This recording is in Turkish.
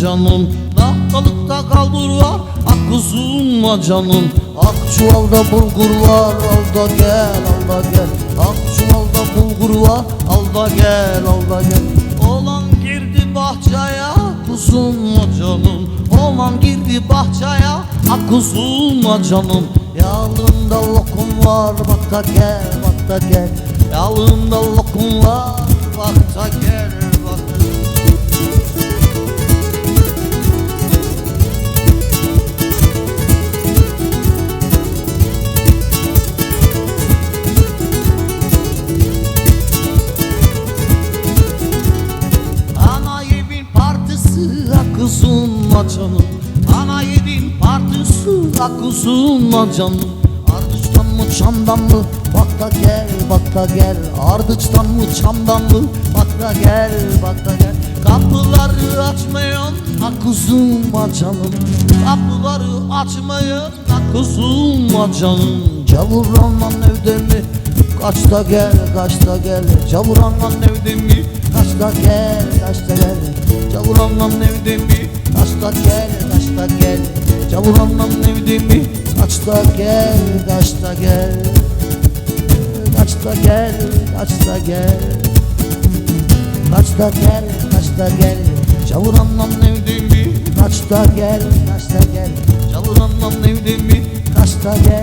canım Nahtalıkta kalbur var. Ak kuzuma canım Ak çuvalda bulgur var. Al da gel al da gel. Ak çuvalda bulgur var. Al da gel al da gel. Oğlan girdi bahçeye Kuzuma canım. Oğlan girdi bahçeye Ak kuzuma canım. Yağlığında lokum var Bak da gel bak da gel. Yağlığında lokum var akuzunla canım Ana evin partisi akuzunla canım Ardıçtan mı çamdan mı? Bak da gel bak da gel. Ardıçtan mı çamdan mı? Bak da gel bak da gel. Kapıları açmayan akuzunla canım Kapıları açmayan akuzunla canım Cavuranla evde mi? Kaçta gel, kaçta gel. Cavuranla evde mi? Kaçta gel, kaçta gel. Cavuranla evde mi? Kaçta gel, kaçta gel Cavuranla evde mi? Kaçta gel, kaçta gel Kaçta gel, kaçta gel Kaçta gel, kaçta gel Cavuranla evde mi? Kaçta gel, kaçta gel Cavuranla evde mi? Kaçta gel, kaçta gel